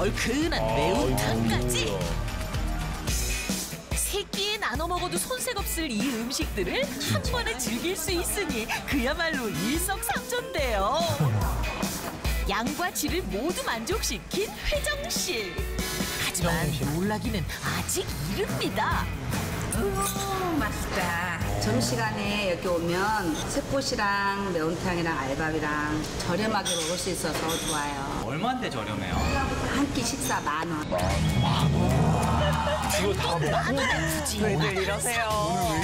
얼큰한 매운탕까지 세 끼에 나눠 먹어도 손색 없을 이 음식들을 한 번에 즐길 수 있으니 그야말로 일석삼조인데요. 양과 질을 모두 만족시킨 회정실. 하지만 놀라기는 아직 이릅니다. 음, 맛있다. 점심시간에 여기 오면 쇠꽃이랑 매운탕이랑 알밥이랑 저렴하게 먹을 수 있어서 좋아요. 얼마인데 저렴해요? 한 끼 식사 만 원. 이거 다 먹고 굳이 왜들 이러세요?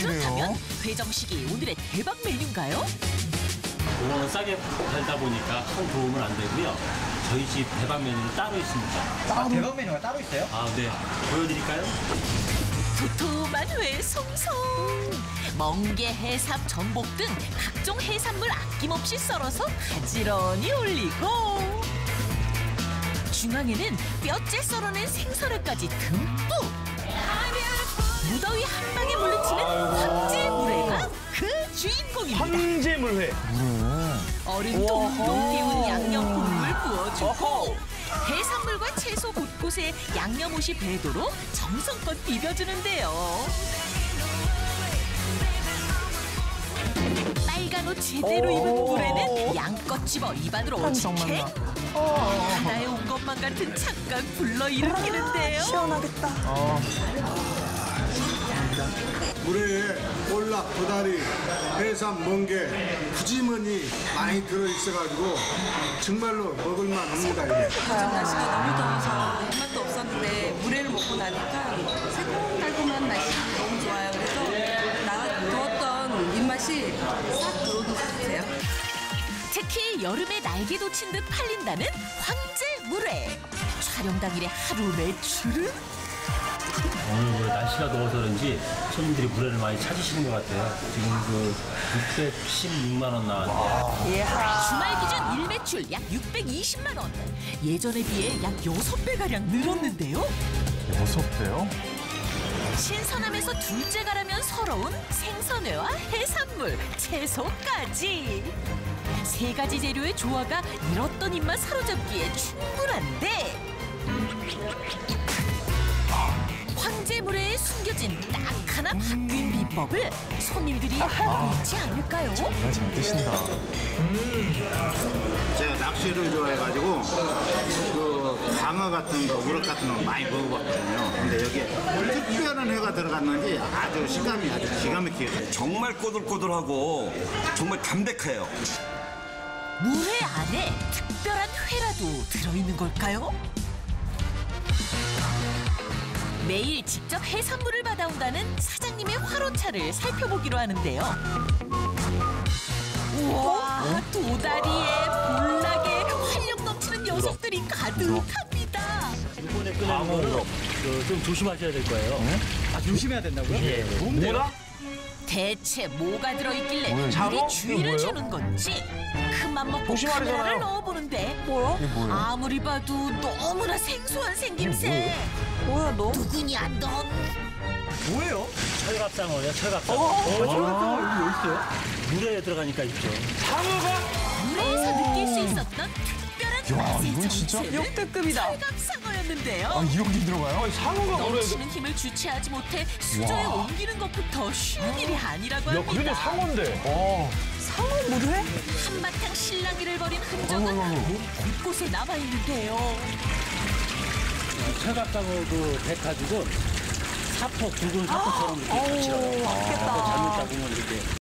그렇다면 회정식이 오늘의 대박 메뉴인가요? 공원은 싸게 팔다 보니까 큰 도움은 안 되고요. 저희 집 대박 메뉴는 따로 있습니다. 아, 대박 메뉴가 따로 있어요? 아, 네. 보여드릴까요? 도톰한 회 송송. 멍게, 해삼, 전복 등 각종 해산물 아낌없이 썰어서 가지런히 올리고. 중앙에는 뼈째 썰어낸 생선회까지 듬뿍. 무더위 한 방에 물리치는 황제 물회가 그 주인공입니다. 황제물회. 얼음 동동 데운 양념 국물 부어주고 해산물과 채소 곳곳에 양념옷이 배도록 정성껏 비벼주는데요. 빨간 옷 제대로 입은 물에는 양껏 집어 입안으로? 킥 바다에 온 것만 같은 착각 불러일으키는데요. 시원하겠다. 물 볼락, 도다리, 해삼, 멍게, fu지머니 많이 들어있어가지고 정말로 먹을만 합니다. 이게. 날씨가 너무 더워서 입맛도 없었는데 물회를 먹고 나니까 새콤달콤한 맛이 너무 좋아요. 그래서 나 더웠던 입맛이 싹 들어오는 것 같아요. 특히 여름에 날개 돋친 듯 팔린다는 황제 물회. 촬영 당일의 하루 매출은 오늘 그 날씨가 더워서 그런지 손님들이 물회를 많이 찾으시는 것 같아요. 지금 그 616만 원 나왔는데 예하. 주말 기준 일매출 약 620만 원. 예전에 비해 약 6배가량 늘었는데요. 여섯 배요? 신선함에서 둘째가라면 서러운 생선회와 해산물, 채소까지. 세 가지 재료의 조화가 잃었던 입맛 사로잡기에 충분한데 황제물회에 숨겨진 딱 하나 바뀐 비법을 손님들이 알고 있지 않을까요? 정말 잘 드신다. 제가 낚시를 좋아해가지고 그 방어 같은 거, 우럭 같은 거 많이 먹어봤거든요. 근데 여기에 특별한 회가 들어갔는지 아주 식감이 아주 기가 막히게 정말 꼬들꼬들하고 정말 담백해요. 물회 안에 특별한 회라도 들어있는 걸까요? 매일 직접 해산물을 받아온다는 사장님의 화로차를 살펴보기로 하는데요. 우와, 도다리에 볼락에 활력 넘치는 녀석들이 가득합니다. 이번에 꺼내는 거는 그좀 조심하셔야 될 거예요. 아, 조심해야 된다고요? 예. 뭐라? 대체 뭐가 들어있길래? 우리? 주의를? 주는 건지 큰 맘 먹고 조심하래잖아요. 카메라를 넣어보는데 뭐야? 뭐예요? 아무리 봐도 너무나 생소한 생김새 뭐야 너? 누구냐 넌 뭐예요? 철갑상어요, 철갑상어. 아, 철갑상어 여기 왜 있어요? 물에 들어가니까 있죠. 물에서 느낄 수 있었던 특별한 야, 맛의 이건 진짜 정체는 역대급이다. 철갑상어였는데요 아, 이렇게 들어가요? 상어가 뭐래요? 넘치는 힘을 주체하지 못해 수조에 와. 옮기는 것부터 쉬운 일이 아니라고 야, 합니다 그래도 상어인데. 어, 뭐를 해? 한바탕 실랑이를 벌인 흔적은 곳곳에 남아있는데요. 차 같다고 그 백화지도 사포 굵은 사포처럼 이렇게 붙이라고. 아, 잘못 잡으면 뭐 이렇게.